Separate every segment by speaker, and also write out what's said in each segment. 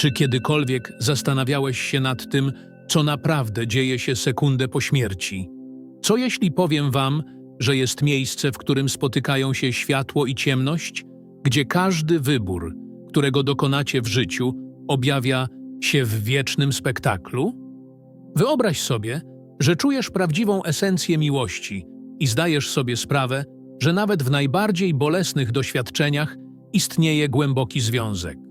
Speaker 1: Czy kiedykolwiek zastanawiałeś się nad tym, co naprawdę dzieje się sekundę po śmierci? Co jeśli powiem wam, że jest miejsce, w którym spotykają się światło i ciemność, gdzie każdy wybór, którego dokonacie w życiu, objawia się w wiecznym spektaklu? Wyobraź sobie, że czujesz prawdziwą esencję miłości i zdajesz sobie sprawę, że nawet w najbardziej bolesnych doświadczeniach istnieje głęboki związek.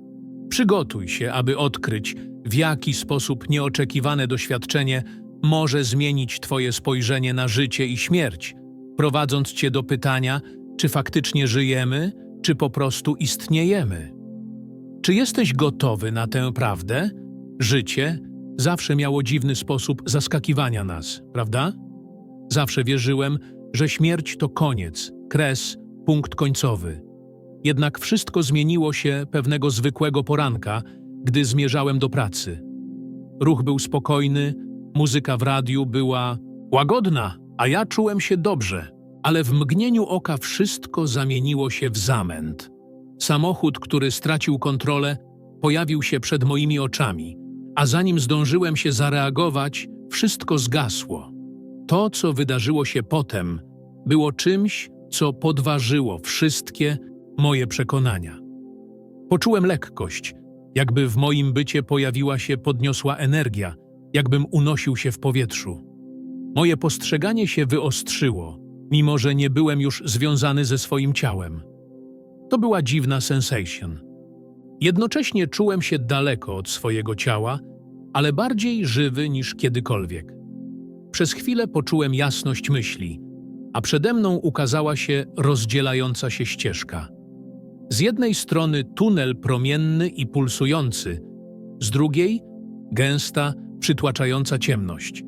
Speaker 1: Przygotuj się, aby odkryć, w jaki sposób nieoczekiwane doświadczenie może zmienić Twoje spojrzenie na życie i śmierć, prowadząc Cię do pytania, czy faktycznie żyjemy, czy po prostu istniejemy. Czy jesteś gotowy na tę prawdę? Życie zawsze miało dziwny sposób zaskakiwania nas, prawda? Zawsze wierzyłem, że śmierć to koniec, kres, punkt końcowy. Jednak wszystko zmieniło się pewnego zwykłego poranka, gdy zmierzałem do pracy. Ruch był spokojny, muzyka w radiu była łagodna, a ja czułem się dobrze. Ale w mgnieniu oka wszystko zamieniło się w zamęt. Samochód, który stracił kontrolę, pojawił się przed moimi oczami, a zanim zdążyłem się zareagować, wszystko zgasło. To, co wydarzyło się potem, było czymś, co podważyło wszystkie moje przekonania. Poczułem lekkość, jakby w moim bycie pojawiła się podniosła energia, jakbym unosił się w powietrzu. Moje postrzeganie się wyostrzyło, mimo że nie byłem już związany ze swoim ciałem. To była dziwna sensation. Jednocześnie czułem się daleko od swojego ciała, ale bardziej żywy niż kiedykolwiek. Przez chwilę poczułem jasność myśli, a przede mną ukazała się rozdzielająca się ścieżka. Z jednej strony tunel promienny i pulsujący, z drugiej gęsta, przytłaczająca ciemność.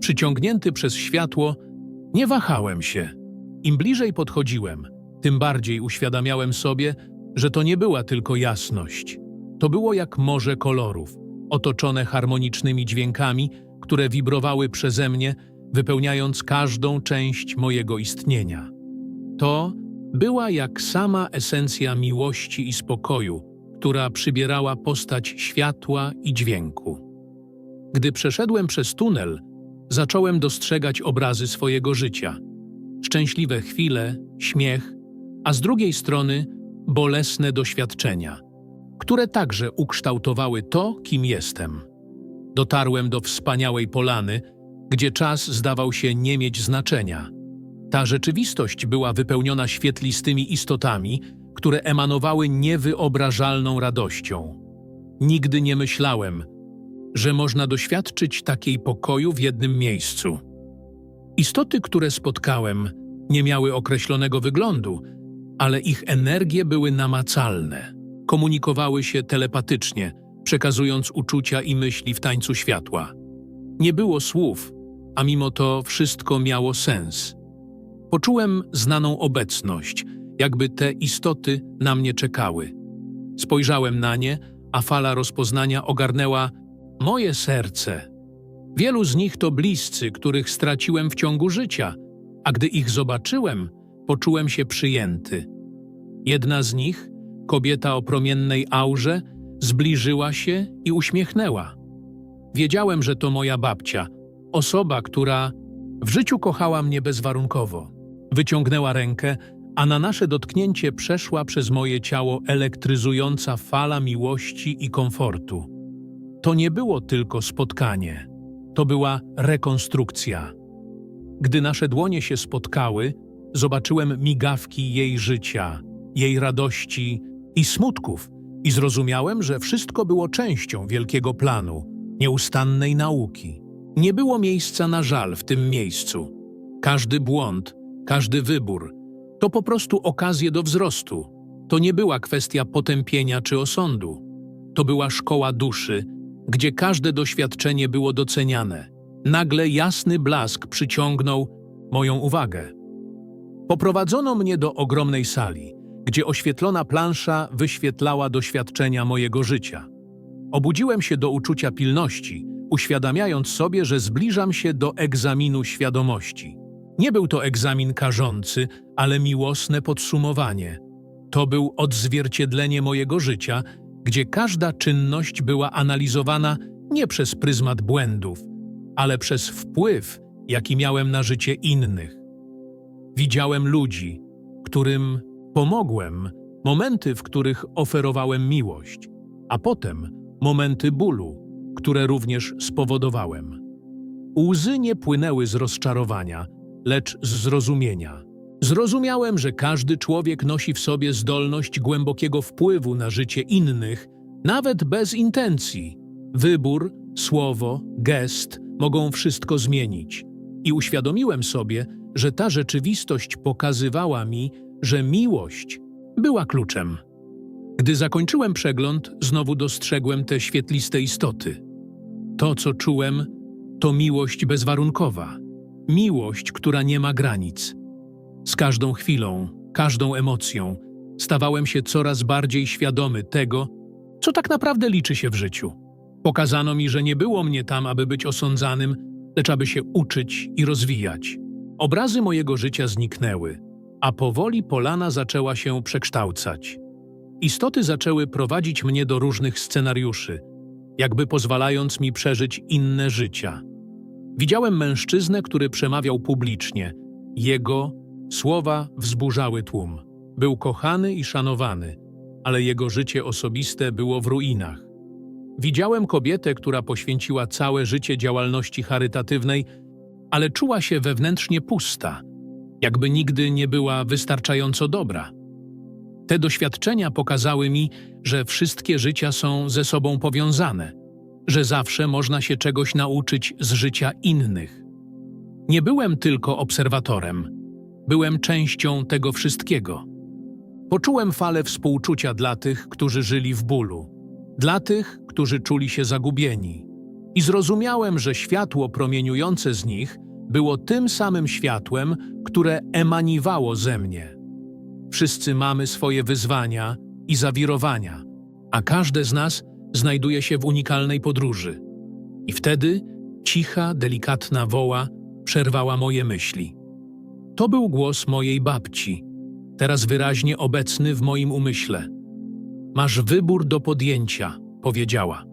Speaker 1: Przyciągnięty przez światło, nie wahałem się. Im bliżej podchodziłem, tym bardziej uświadamiałem sobie, że to nie była tylko jasność. To było jak morze kolorów, otoczone harmonicznymi dźwiękami, które wibrowały przeze mnie, wypełniając każdą część mojego istnienia. To była jak sama esencja miłości i spokoju, która przybierała postać światła i dźwięku. Gdy przeszedłem przez tunel, zacząłem dostrzegać obrazy swojego życia. Szczęśliwe chwile, śmiech, a z drugiej strony bolesne doświadczenia, które także ukształtowały to, kim jestem. Dotarłem do wspaniałej polany, gdzie czas zdawał się nie mieć znaczenia. Ta rzeczywistość była wypełniona świetlistymi istotami, które emanowały niewyobrażalną radością. Nigdy nie myślałem, że można doświadczyć takiej pokoju w jednym miejscu. Istoty, które spotkałem, nie miały określonego wyglądu, ale ich energie były namacalne. Komunikowały się telepatycznie, przekazując uczucia i myśli w tańcu światła. Nie było słów, a mimo to wszystko miało sens. Poczułem znaną obecność, jakby te istoty na mnie czekały. Spojrzałem na nie, a fala rozpoznania ogarnęła moje serce. Wielu z nich to bliscy, których straciłem w ciągu życia, a gdy ich zobaczyłem, poczułem się przyjęty. Jedna z nich, kobieta o promiennej aurze, zbliżyła się i uśmiechnęła. Wiedziałem, że to moja babcia, osoba, która w życiu kochała mnie bezwarunkowo. Wyciągnęła rękę, a na nasze dotknięcie przeszła przez moje ciało elektryzująca fala miłości i komfortu. To nie było tylko spotkanie, to była rekonstrukcja. Gdy nasze dłonie się spotkały, zobaczyłem migawki jej życia, jej radości i smutków i zrozumiałem, że wszystko było częścią wielkiego planu, nieustannej nauki. Nie było miejsca na żal w tym miejscu. Każdy błąd, każdy wybór to po prostu okazje do wzrostu. To nie była kwestia potępienia czy osądu. To była szkoła duszy, gdzie każde doświadczenie było doceniane. Nagle jasny blask przyciągnął moją uwagę. Poprowadzono mnie do ogromnej sali, gdzie oświetlona plansza wyświetlała doświadczenia mojego życia. Obudziłem się do uczucia pilności, uświadamiając sobie, że zbliżam się do egzaminu świadomości. Nie był to egzamin karzący, ale miłosne podsumowanie. To był odzwierciedlenie mojego życia gdzie każda czynność była analizowana nie przez pryzmat błędów, ale przez wpływ, jaki miałem na życie innych. Widziałem ludzi, którym pomogłem, momenty, w których oferowałem miłość, a potem momenty bólu, które również spowodowałem. Łzy nie płynęły z rozczarowania, lecz z zrozumienia. Zrozumiałem, że każdy człowiek nosi w sobie zdolność głębokiego wpływu na życie innych, nawet bez intencji. Wybór, słowo, gest mogą wszystko zmienić. I uświadomiłem sobie, że ta rzeczywistość pokazywała mi, że miłość była kluczem. Gdy zakończyłem przegląd, znowu dostrzegłem te świetliste istoty. To, co czułem, to miłość bezwarunkowa. Miłość, która nie ma granic. Z każdą chwilą, każdą emocją stawałem się coraz bardziej świadomy tego, co tak naprawdę liczy się w życiu. Pokazano mi, że nie było mnie tam, aby być osądzanym, lecz aby się uczyć i rozwijać. Obrazy mojego życia zniknęły, a powoli polana zaczęła się przekształcać. Istoty zaczęły prowadzić mnie do różnych scenariuszy, jakby pozwalając mi przeżyć inne życia. Widziałem mężczyznę, który przemawiał publicznie. Jego słowa wzburzały tłum. Był kochany i szanowany, ale jego życie osobiste było w ruinach. Widziałem kobietę, która poświęciła całe życie działalności charytatywnej, ale czuła się wewnętrznie pusta, jakby nigdy nie była wystarczająco dobra. Te doświadczenia pokazały mi, że wszystkie życia są ze sobą powiązane, że zawsze można się czegoś nauczyć z życia innych. Nie byłem tylko obserwatorem, byłem częścią tego wszystkiego. Poczułem falę współczucia dla tych, którzy żyli w bólu, dla tych, którzy czuli się zagubieni. I zrozumiałem, że światło promieniujące z nich było tym samym światłem, które emaniwało ze mnie. Wszyscy mamy swoje wyzwania i zawirowania, a każde z nas znajduje się w unikalnej podróży. I wtedy cicha, delikatna woła przerwała moje myśli. To był głos mojej babci, teraz wyraźnie obecny w moim umyśle. Masz wybór do podjęcia, powiedziała.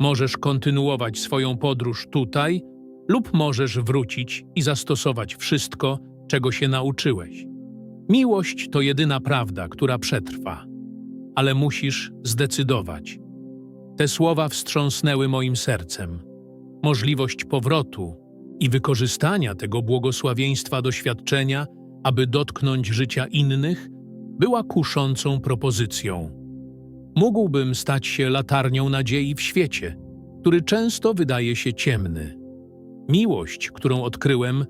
Speaker 1: Możesz kontynuować swoją podróż tutaj, lub możesz wrócić i zastosować wszystko, czego się nauczyłeś. Miłość to jedyna prawda, która przetrwa, ale musisz zdecydować. Te słowa wstrząsnęły moim sercem. Możliwość powrotu i wykorzystania tego błogosławieństwa doświadczenia, aby dotknąć życia innych, była kuszącą propozycją. Mógłbym stać się latarnią nadziei w świecie, który często wydaje się ciemny. Miłość, którą odkryłem,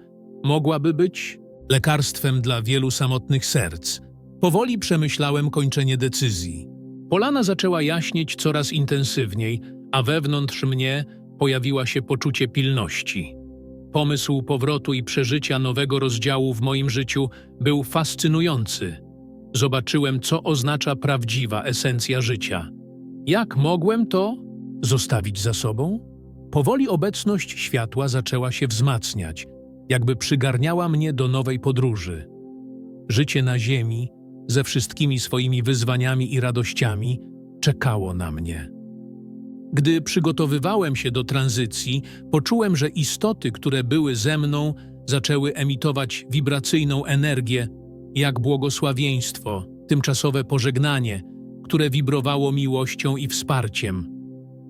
Speaker 1: mogłaby być lekarstwem dla wielu samotnych serc. Powoli przemyślałem kończenie decyzji. Polana zaczęła jaśnieć coraz intensywniej, a wewnątrz mnie pojawiła się poczucie pilności. Pomysł powrotu i przeżycia nowego rozdziału w moim życiu był fascynujący. Zobaczyłem, co oznacza prawdziwa esencja życia. Jak mogłem to zostawić za sobą? Powoli obecność światła zaczęła się wzmacniać, jakby przygarniała mnie do nowej podróży. Życie na ziemi, ze wszystkimi swoimi wyzwaniami i radościami, czekało na mnie. Gdy przygotowywałem się do tranzycji, poczułem, że istoty, które były ze mną, zaczęły emitować wibracyjną energię, jak błogosławieństwo, tymczasowe pożegnanie, które wibrowało miłością i wsparciem.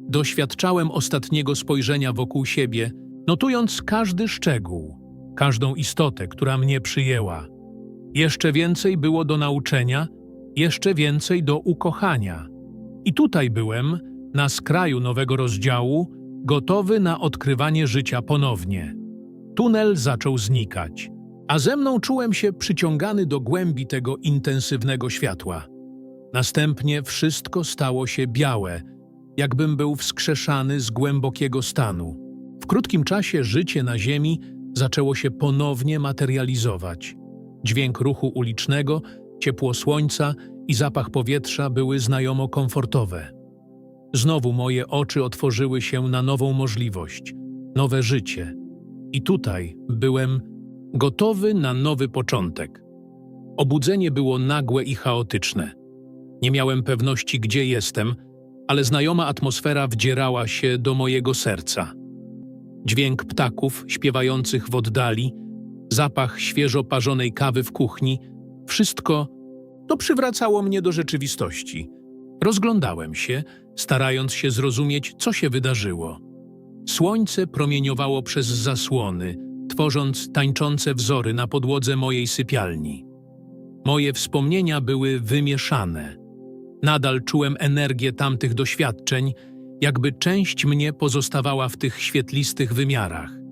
Speaker 1: Doświadczałem ostatniego spojrzenia wokół siebie, notując każdy szczegół, każdą istotę, która mnie przyjęła. Jeszcze więcej było do nauczenia, jeszcze więcej do ukochania. I tutaj byłem, na skraju nowego rozdziału, gotowy na odkrywanie życia ponownie. Tunel zaczął znikać, a ze mną czułem się przyciągany do głębi tego intensywnego światła. Następnie wszystko stało się białe, jakbym był wskrzeszany z głębokiego stanu. W krótkim czasie życie na ziemi zaczęło się ponownie materializować. Dźwięk ruchu ulicznego, ciepło słońca i zapach powietrza były znajomo komfortowe. Znowu moje oczy otworzyły się na nową możliwość, nowe życie. I tutaj byłem gotowy na nowy początek. Obudzenie było nagłe i chaotyczne. Nie miałem pewności, gdzie jestem, ale znajoma atmosfera wdzierała się do mojego serca. Dźwięk ptaków śpiewających w oddali, zapach świeżo parzonej kawy w kuchni, wszystko to przywracało mnie do rzeczywistości. Rozglądałem się, starając się zrozumieć, co się wydarzyło. Słońce promieniowało przez zasłony, tworząc tańczące wzory na podłodze mojej sypialni. Moje wspomnienia były wymieszane. Nadal czułem energię tamtych doświadczeń, jakby część mnie pozostawała w tych świetlistych wymiarach.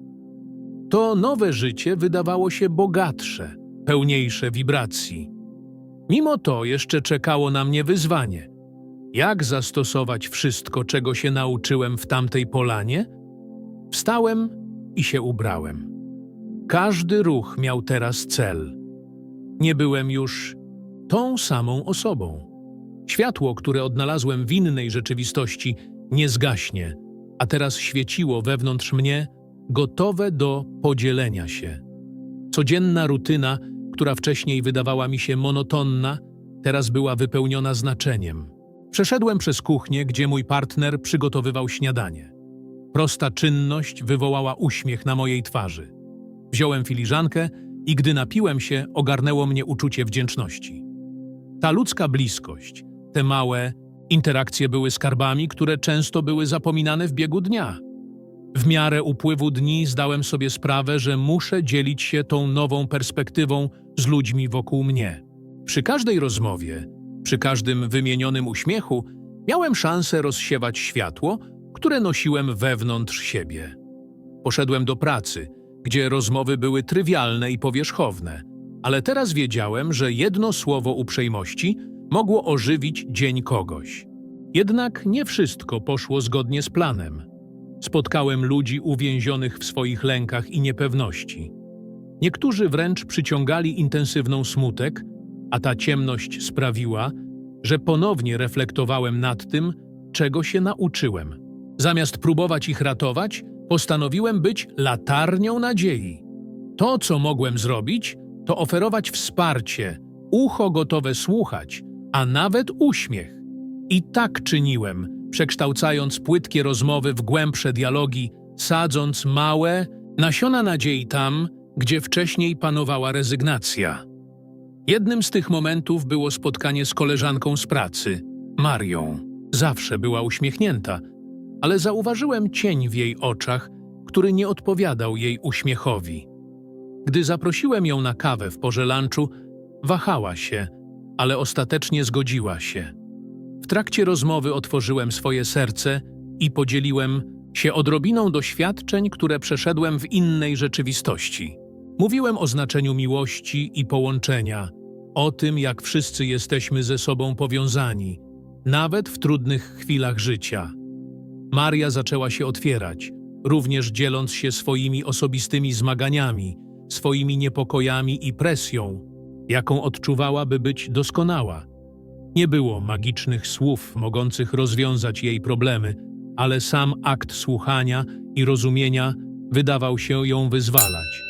Speaker 1: To nowe życie wydawało się bogatsze, pełniejsze wibracji. Mimo to jeszcze czekało na mnie wyzwanie. Jak zastosować wszystko, czego się nauczyłem w tamtej polanie? Wstałem i się ubrałem. Każdy ruch miał teraz cel. Nie byłem już tą samą osobą. Światło, które odnalazłem w innej rzeczywistości, nie zgaśnie, a teraz świeciło wewnątrz mnie, gotowe do podzielenia się. Codzienna rutyna, która wcześniej wydawała mi się monotonna, teraz była wypełniona znaczeniem. Przeszedłem przez kuchnię, gdzie mój partner przygotowywał śniadanie. Prosta czynność wywołała uśmiech na mojej twarzy. Wziąłem filiżankę i gdy napiłem się, ogarnęło mnie uczucie wdzięczności. Ta ludzka bliskość, te małe interakcje były skarbami, które często były zapominane w biegu dnia. W miarę upływu dni zdałem sobie sprawę, że muszę dzielić się tą nową perspektywą z ludźmi wokół mnie. Przy każdej rozmowie, przy każdym wymienionym uśmiechu, miałem szansę rozsiewać światło, które nosiłem wewnątrz siebie. Poszedłem do pracy, gdzie rozmowy były trywialne i powierzchowne, ale teraz wiedziałem, że jedno słowo uprzejmości mogło ożywić dzień kogoś. Jednak nie wszystko poszło zgodnie z planem. Spotkałem ludzi uwięzionych w swoich lękach i niepewności. Niektórzy wręcz przyciągali intensywną smutek, a ta ciemność sprawiła, że ponownie reflektowałem nad tym, czego się nauczyłem. Zamiast próbować ich ratować, postanowiłem być latarnią nadziei. To, co mogłem zrobić, to oferować wsparcie, ucho gotowe słuchać, a nawet uśmiech. I tak czyniłem, przekształcając płytkie rozmowy w głębsze dialogi, sadząc małe nasiona nadziei tam, gdzie wcześniej panowała rezygnacja. Jednym z tych momentów było spotkanie z koleżanką z pracy, Marią. Zawsze była uśmiechnięta, ale zauważyłem cień w jej oczach, który nie odpowiadał jej uśmiechowi. Gdy zaprosiłem ją na kawę w porze lunchu, wahała się, ale ostatecznie zgodziła się. Trakcie rozmowy otworzyłem swoje serce i podzieliłem się odrobiną doświadczeń, które przeszedłem w innej rzeczywistości. Mówiłem o znaczeniu miłości i połączenia, o tym, jak wszyscy jesteśmy ze sobą powiązani, nawet w trudnych chwilach życia. Maria zaczęła się otwierać, również dzieląc się swoimi osobistymi zmaganiami, swoimi niepokojami i presją, jaką odczuwała, by być doskonała. Nie było magicznych słów mogących rozwiązać jej problemy, ale sam akt słuchania i rozumienia wydawał się ją wyzwalać.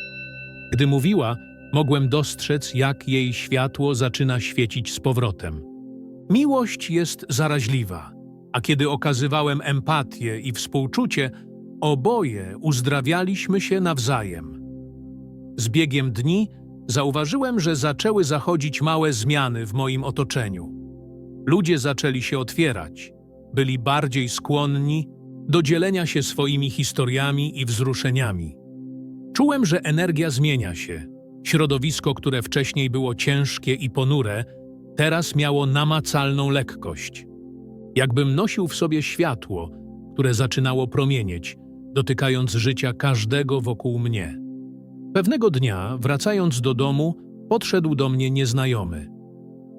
Speaker 1: Gdy mówiła, mogłem dostrzec, jak jej światło zaczyna świecić z powrotem. Miłość jest zaraźliwa, a kiedy okazywałem empatię i współczucie, oboje uzdrawialiśmy się nawzajem. Z biegiem dni zauważyłem, że zaczęły zachodzić małe zmiany w moim otoczeniu. Ludzie zaczęli się otwierać, byli bardziej skłonni do dzielenia się swoimi historiami i wzruszeniami. Czułem, że energia zmienia się. Środowisko, które wcześniej było ciężkie i ponure, teraz miało namacalną lekkość. Jakbym nosił w sobie światło, które zaczynało promienieć, dotykając życia każdego wokół mnie. Pewnego dnia, wracając do domu, podszedł do mnie nieznajomy.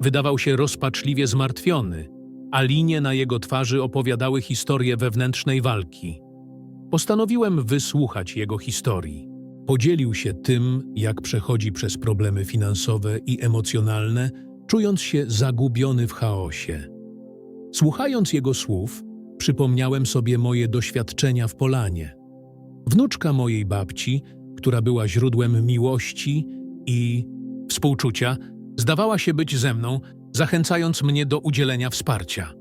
Speaker 1: Wydawał się rozpaczliwie zmartwiony, a linie na jego twarzy opowiadały historię wewnętrznej walki. Postanowiłem wysłuchać jego historii. Podzielił się tym, jak przechodzi przez problemy finansowe i emocjonalne, czując się zagubiony w chaosie. Słuchając jego słów, przypomniałem sobie moje doświadczenia w Polanie. Wnuczka mojej babci, która była źródłem miłości i współczucia, zdawała się być ze mną, zachęcając mnie do udzielenia wsparcia.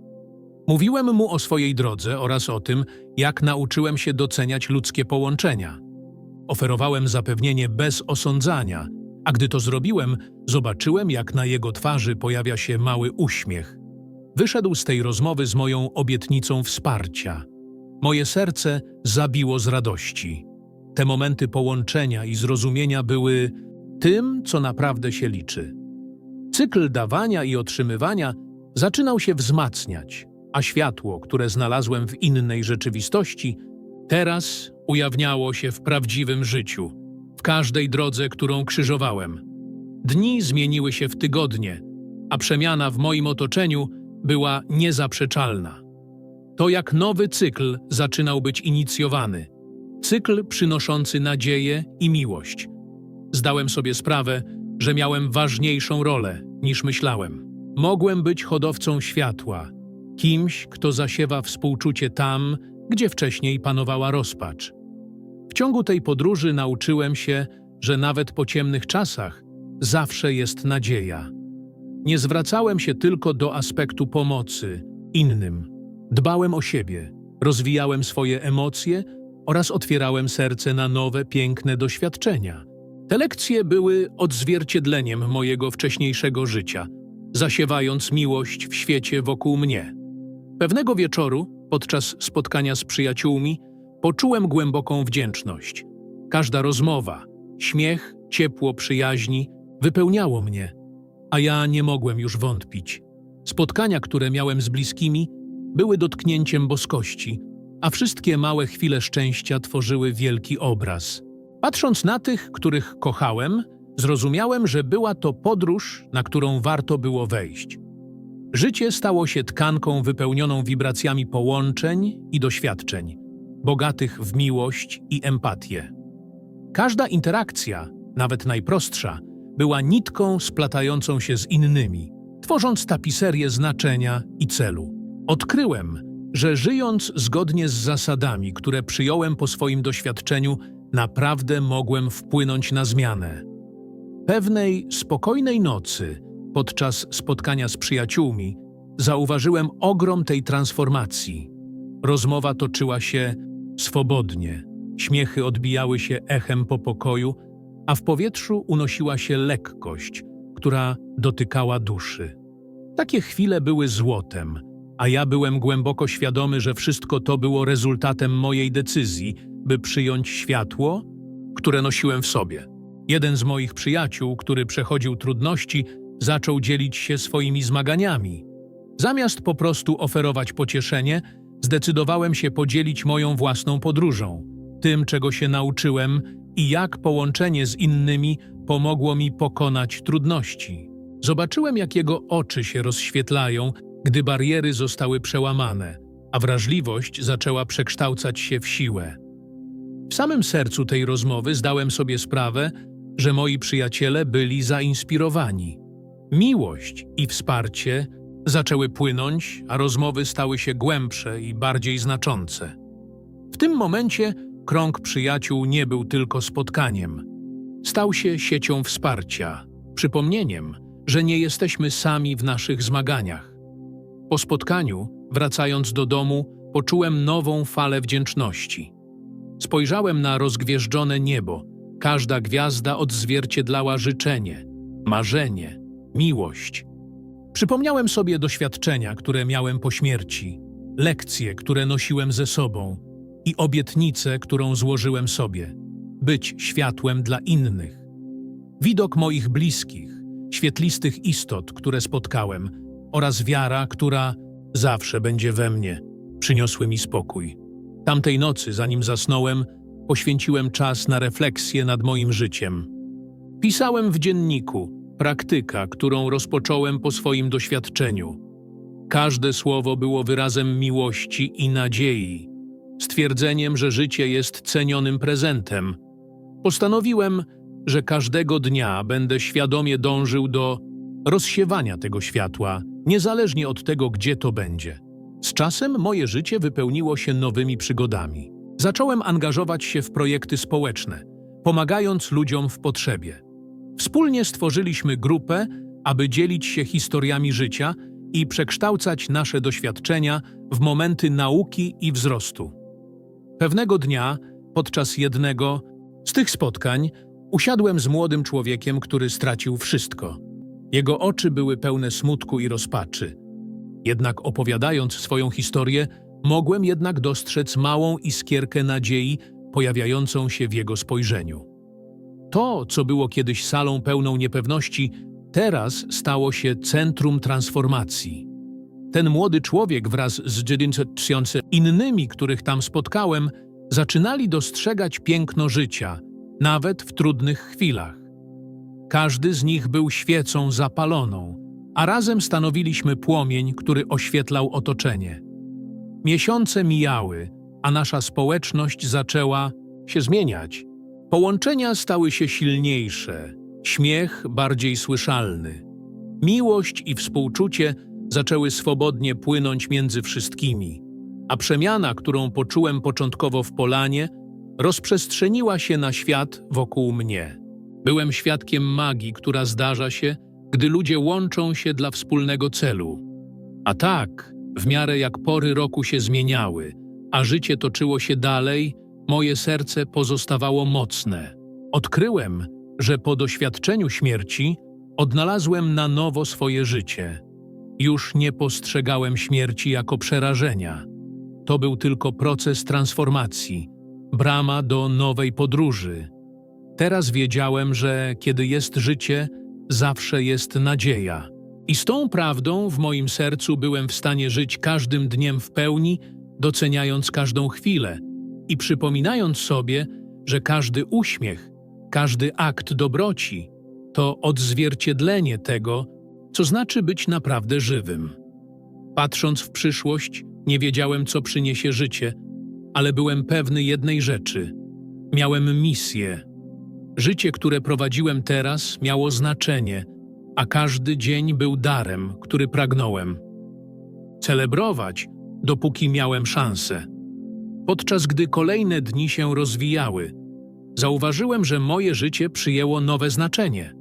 Speaker 1: Mówiłem mu o swojej drodze oraz o tym, jak nauczyłem się doceniać ludzkie połączenia. Oferowałem zapewnienie bez osądzania, a gdy to zrobiłem, zobaczyłem, jak na jego twarzy pojawia się mały uśmiech. Wyszedł z tej rozmowy z moją obietnicą wsparcia. Moje serce zabiło z radości. Te momenty połączenia i zrozumienia były tym, co naprawdę się liczy. Cykl dawania i otrzymywania zaczynał się wzmacniać, a światło, które znalazłem w innej rzeczywistości, teraz ujawniało się w prawdziwym życiu, w każdej drodze, którą krzyżowałem. Dni zmieniły się w tygodnie, a przemiana w moim otoczeniu była niezaprzeczalna. To jak nowy cykl zaczynał być inicjowany. Cykl przynoszący nadzieję i miłość. Zdałem sobie sprawę, że miałem ważniejszą rolę niż myślałem. Mogłem być hodowcą światła, kimś, kto zasiewa współczucie tam, gdzie wcześniej panowała rozpacz. W ciągu tej podróży nauczyłem się, że nawet po ciemnych czasach zawsze jest nadzieja. Nie zwracałem się tylko do aspektu pomocy innym. Dbałem o siebie, rozwijałem swoje emocje oraz otwierałem serce na nowe, piękne doświadczenia. Te lekcje były odzwierciedleniem mojego wcześniejszego życia, zasiewając miłość w świecie wokół mnie. Pewnego wieczoru, podczas spotkania z przyjaciółmi, poczułem głęboką wdzięczność. Każda rozmowa, śmiech, ciepło przyjaźni wypełniało mnie, a ja nie mogłem już wątpić. Spotkania, które miałem z bliskimi, były dotknięciem boskości, a wszystkie małe chwile szczęścia tworzyły wielki obraz. Patrząc na tych, których kochałem, zrozumiałem, że była to podróż, na którą warto było wejść. Życie stało się tkanką wypełnioną wibracjami połączeń i doświadczeń, bogatych w miłość i empatię. Każda interakcja, nawet najprostsza, była nitką splatającą się z innymi, tworząc tapiserię znaczenia i celu. Odkryłem, że żyjąc zgodnie z zasadami, które przyjąłem po swoim doświadczeniu, naprawdę mogłem wpłynąć na zmianę. Pewnej spokojnej nocy, podczas spotkania z przyjaciółmi, zauważyłem ogrom tej transformacji. Rozmowa toczyła się swobodnie, śmiechy odbijały się echem po pokoju, a w powietrzu unosiła się lekkość, która dotykała duszy. Takie chwile były złotem, a ja byłem głęboko świadomy, że wszystko to było rezultatem mojej decyzji, by przyjąć światło, które nosiłem w sobie. Jeden z moich przyjaciół, który przechodził trudności, zaczął dzielić się swoimi zmaganiami. Zamiast po prostu oferować pocieszenie, zdecydowałem się podzielić moją własną podróżą, tym, czego się nauczyłem i jak połączenie z innymi pomogło mi pokonać trudności. Zobaczyłem, jak jego oczy się rozświetlają, gdy bariery zostały przełamane, a wrażliwość zaczęła przekształcać się w siłę. W samym sercu tej rozmowy zdałem sobie sprawę, że moi przyjaciele byli zainspirowani. Miłość i wsparcie zaczęły płynąć, a rozmowy stały się głębsze i bardziej znaczące. W tym momencie krąg przyjaciół nie był tylko spotkaniem. Stał się siecią wsparcia, przypomnieniem, że nie jesteśmy sami w naszych zmaganiach. Po spotkaniu, wracając do domu, poczułem nową falę wdzięczności. Spojrzałem na rozgwieżdżone niebo. Każda gwiazda odzwierciedlała życzenie, marzenie, miłość. Przypomniałem sobie doświadczenia, które miałem po śmierci, lekcje, które nosiłem ze sobą i obietnicę, którą złożyłem sobie być światłem dla innych. Widok moich bliskich, świetlistych istot, które spotkałem, oraz wiara, która zawsze będzie we mnie, przyniosły mi spokój. Tamtej nocy, zanim zasnąłem, poświęciłem czas na refleksję nad moim życiem. Pisałem w dzienniku, praktyka, którą rozpocząłem po swoim doświadczeniu. Każde słowo było wyrazem miłości i nadziei, stwierdzeniem, że życie jest cenionym prezentem. Postanowiłem, że każdego dnia będę świadomie dążył do rozsiewania tego światła, niezależnie od tego, gdzie to będzie. Z czasem moje życie wypełniło się nowymi przygodami. Zacząłem angażować się w projekty społeczne, pomagając ludziom w potrzebie. Wspólnie stworzyliśmy grupę, aby dzielić się historiami życia i przekształcać nasze doświadczenia w momenty nauki i wzrostu. Pewnego dnia, podczas jednego z tych spotkań, usiadłem z młodym człowiekiem, który stracił wszystko. Jego oczy były pełne smutku i rozpaczy. Jednak opowiadając swoją historię, mogłem jednak dostrzec małą iskierkę nadziei pojawiającą się w jego spojrzeniu. To, co było kiedyś salą pełną niepewności, teraz stało się centrum transformacji. Ten młody człowiek wraz z 900 tysiące innymi, których tam spotkałem, zaczynali dostrzegać piękno życia, nawet w trudnych chwilach. Każdy z nich był świecą zapaloną, a razem stanowiliśmy płomień, który oświetlał otoczenie. Miesiące mijały, a nasza społeczność zaczęła się zmieniać. Połączenia stały się silniejsze, śmiech bardziej słyszalny. Miłość i współczucie zaczęły swobodnie płynąć między wszystkimi, a przemiana, którą poczułem początkowo w Polanie, rozprzestrzeniła się na świat wokół mnie. Byłem świadkiem magii, która zdarza się, gdy ludzie łączą się dla wspólnego celu. A tak, w miarę jak pory roku się zmieniały, a życie toczyło się dalej, moje serce pozostawało mocne. Odkryłem, że po doświadczeniu śmierci odnalazłem na nowo swoje życie. Już nie postrzegałem śmierci jako przerażenia. To był tylko proces transformacji, brama do nowej podróży. Teraz wiedziałem, że kiedy jest życie, zawsze jest nadzieja. I z tą prawdą w moim sercu byłem w stanie żyć każdym dniem w pełni, doceniając każdą chwilę i przypominając sobie, że każdy uśmiech, każdy akt dobroci to odzwierciedlenie tego, co znaczy być naprawdę żywym. Patrząc w przyszłość, nie wiedziałem, co przyniesie życie, ale byłem pewny jednej rzeczy: miałem misję. Życie, które prowadziłem teraz, miało znaczenie, a każdy dzień był darem, który pragnąłem celebrować, dopóki miałem szansę. Podczas gdy kolejne dni się rozwijały, zauważyłem, że moje życie przyjęło nowe znaczenie.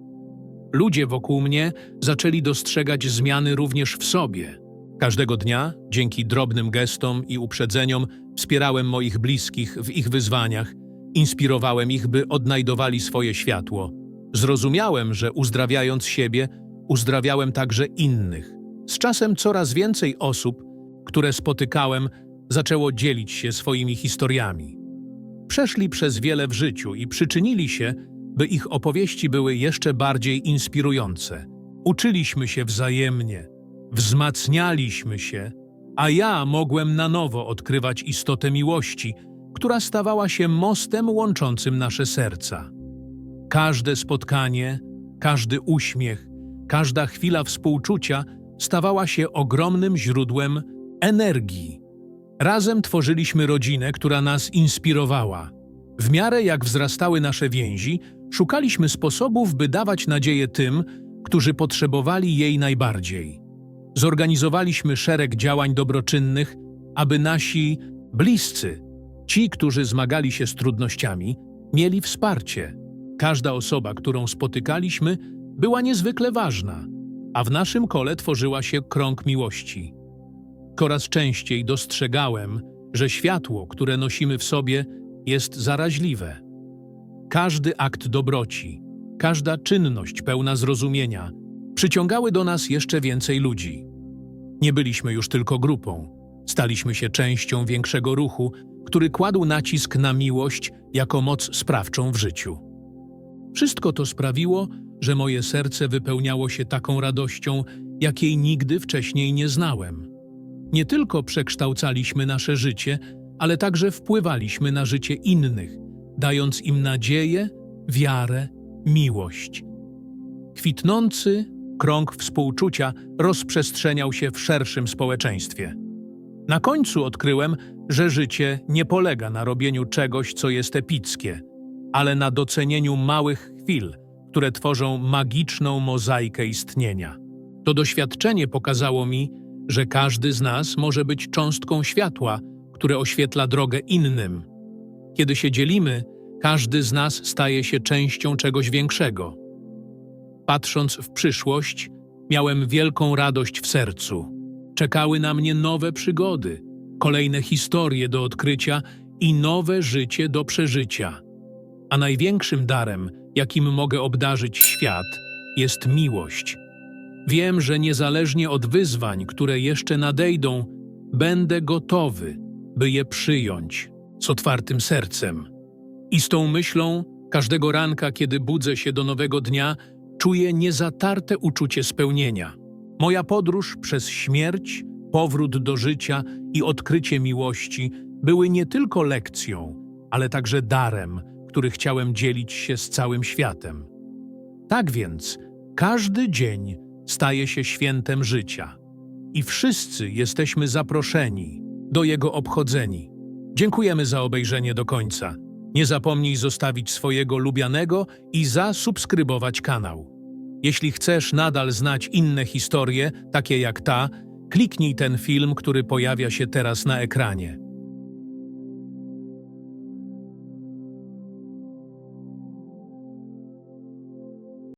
Speaker 1: Ludzie wokół mnie zaczęli dostrzegać zmiany również w sobie. Każdego dnia, dzięki drobnym gestom i uprzedzeniom, wspierałem moich bliskich w ich wyzwaniach, inspirowałem ich, by odnajdowali swoje światło. Zrozumiałem, że uzdrawiając siebie, uzdrawiałem także innych. Z czasem coraz więcej osób, które spotykałem, zaczęło dzielić się swoimi historiami. Przeszli przez wiele w życiu i przyczynili się, by ich opowieści były jeszcze bardziej inspirujące. Uczyliśmy się wzajemnie, wzmacnialiśmy się, a ja mogłem na nowo odkrywać istotę miłości, która stawała się mostem łączącym nasze serca. Każde spotkanie, każdy uśmiech, każda chwila współczucia stawała się ogromnym źródłem energii. Razem tworzyliśmy rodzinę, która nas inspirowała. W miarę jak wzrastały nasze więzi, szukaliśmy sposobów, by dawać nadzieję tym, którzy potrzebowali jej najbardziej. Zorganizowaliśmy szereg działań dobroczynnych, aby nasi bliscy, ci, którzy zmagali się z trudnościami, mieli wsparcie. Każda osoba, którą spotykaliśmy, była niezwykle ważna, a w naszym kole tworzyła się krąg miłości. Coraz częściej dostrzegałem, że światło, które nosimy w sobie, jest zaraźliwe. Każdy akt dobroci, każda czynność pełna zrozumienia przyciągały do nas jeszcze więcej ludzi. Nie byliśmy już tylko grupą, staliśmy się częścią większego ruchu, który kładł nacisk na miłość jako moc sprawczą w życiu. Wszystko to sprawiło, że moje serce wypełniało się taką radością, jakiej nigdy wcześniej nie znałem. Nie tylko przekształcaliśmy nasze życie, ale także wpływaliśmy na życie innych, dając im nadzieję, wiarę, miłość. Kwitnący krąg współczucia rozprzestrzeniał się w szerszym społeczeństwie. Na końcu odkryłem, że życie nie polega na robieniu czegoś, co jest epickie, ale na docenieniu małych chwil, które tworzą magiczną mozaikę istnienia. To doświadczenie pokazało mi, że każdy z nas może być cząstką światła, które oświetla drogę innym. Kiedy się dzielimy, każdy z nas staje się częścią czegoś większego. Patrząc w przyszłość, miałem wielką radość w sercu. Czekały na mnie nowe przygody, kolejne historie do odkrycia i nowe życie do przeżycia. A największym darem, jakim mogę obdarzyć świat, jest miłość. Wiem, że niezależnie od wyzwań, które jeszcze nadejdą, będę gotowy, by je przyjąć z otwartym sercem. I z tą myślą, każdego ranka, kiedy budzę się do nowego dnia, czuję niezatarte uczucie spełnienia. Moja podróż przez śmierć, powrót do życia i odkrycie miłości były nie tylko lekcją, ale także darem, który chciałem dzielić się z całym światem. Tak więc, każdy dzień staje się świętem życia i wszyscy jesteśmy zaproszeni do jego obchodzeni. Dziękujemy za obejrzenie do końca. Nie zapomnij zostawić swojego lubianego i zasubskrybować kanał. Jeśli chcesz nadal znać inne historie, takie jak ta, kliknij ten film, który pojawia się teraz na ekranie.